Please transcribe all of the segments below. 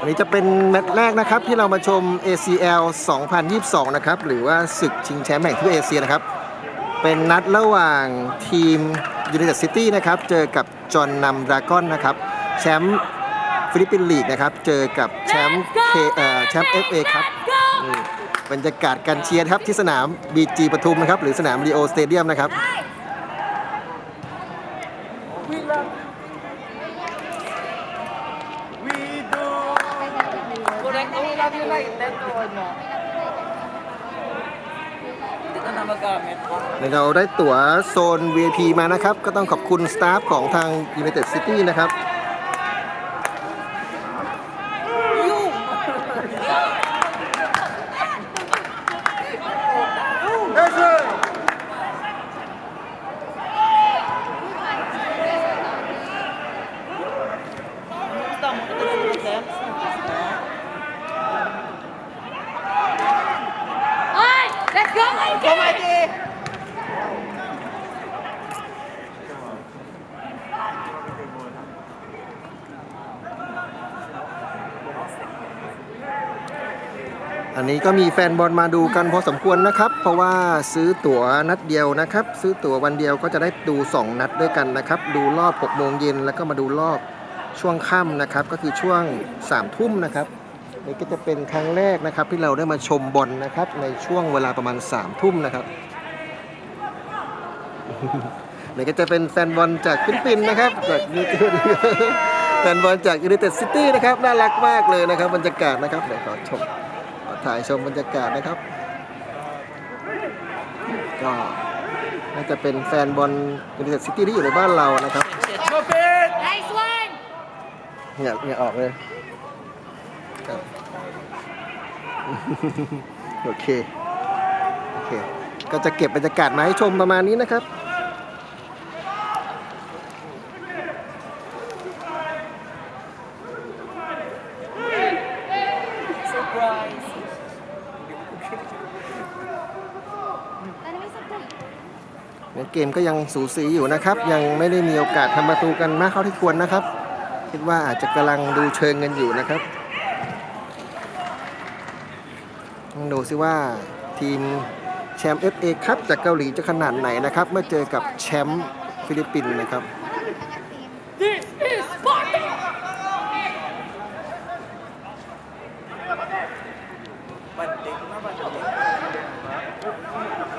วันนี้จะเป็นแมตช์แรกนะครับที่เรามาชม ACL 2022 นะครับ หรือว่าศึกชิงแชมป์แห่งทั่วเอเชียนะครับ เป็นนัดระหว่างทีม United City นะครับ เจอกับจอห์นนำดราก้อนนะครับ แชมป์ฟิลิปปินส์ลีกนะครับ เจอกับแชมป์เคเอ่อแชมป์ FA ครับนี่บรรยากาศการเชียร์ครับที่สนาม BG ปทุมนะครับ หรือสนามรีโอสเตเดียมนะครับ Correct. Oh, love you like that or no? Hindi ka na magamit. เราได้ตั๋วโซน VIP มานะครับ ก็ต้องขอบคุณสตาฟของทาง United City นะครับ go, Mikey! Go, Mikey! อันนี้ก็มีแฟนบอลมาดูกันพอสมควรนะครับ เพราะว่าซื้อตั๋วนัดเดียวนะครับ ซื้อตั๋ววันเดียวก็จะได้ดู 2 นัดด้วยกันนะครับ ดูรอบ6โมงเย็นแล้วก็มาดูรอบช่วงค่ำนะครับ ก็คือช่วง3ทุ่มนะครับ นี่ก็จะเป็นครั้งแรกนะครับที่เราได้มาชมบอลนะครับ ในช่วงเวลาประมาณ3ทุ่มนะครับนี่ก็จะเป็นแฟนบอลจากฟิลิปปินส์นะครับจากยูทูบแฟนบอลจากยูไนเต็ดซิตี้นะครับน่ารักมากเลยนะครับบรรยากาศนะครับเดี๋ยวขอชมขอถ่ายชมบรรยากาศนะครับ ก็น่าจะเป็นแฟนบอลยูไนเต็ดซิตี้ที่อยู่ในบ้านเรานะครับ Nice one! เหงื่อเหงื่อออกเลยครับ โอเค โอเค ก็จะเก็บบรรยากาศมาให้ชมประมาณนี้นะครับ Surprise! Ano may sakto? ในเกมก็ยังสูสีอยู่นะครับ ยังไม่ได้มีโอกาสทำประตูกันมากเท่าที่ควรนะครับ คิดว่าอาจจะกำลังดูเชิงกันอยู่นะครับ ต้องดูซิว่าทีมแชมป์ FA ครับจากเกาหลีจะขนาดไหนนะครับ เมื่อเจอกับแชมป์ฟิลิปปินส์นะครับ This is Sparta!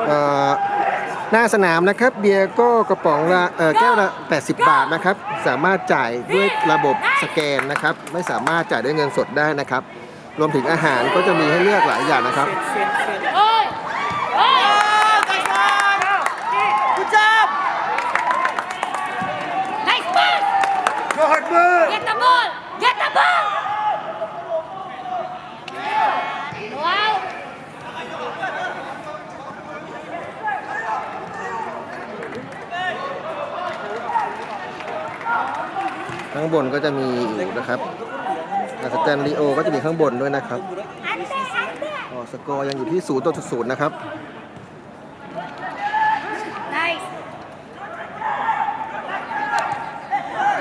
เอ่อหน้าสนามนะครับเบียร์ก็กระป๋องละแก้วละ 80 บาทนะครับ สามารถจ่ายด้วยระบบสแกนนะครับ ไม่สามารถจ่ายด้วยเงินสดได้นะครับ รวมถึงอาหารก็จะมีให้เลือกหลายอย่างนะครับ Sit, sit. Oi! Oi! Nice one! Good job! Nice pass! Go hard move! Get the ball! Get the ball! Wow! ข้างบนก็จะมีอยู่นะครับอา สแตนลีโอก็จะมีข้างบนด้วยนะครับ Ante, ante! อ๋อสกอร์ยังอยู่ที่0ต่อ0นะครับ Nice!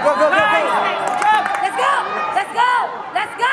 Go, go, go, go! Let's go!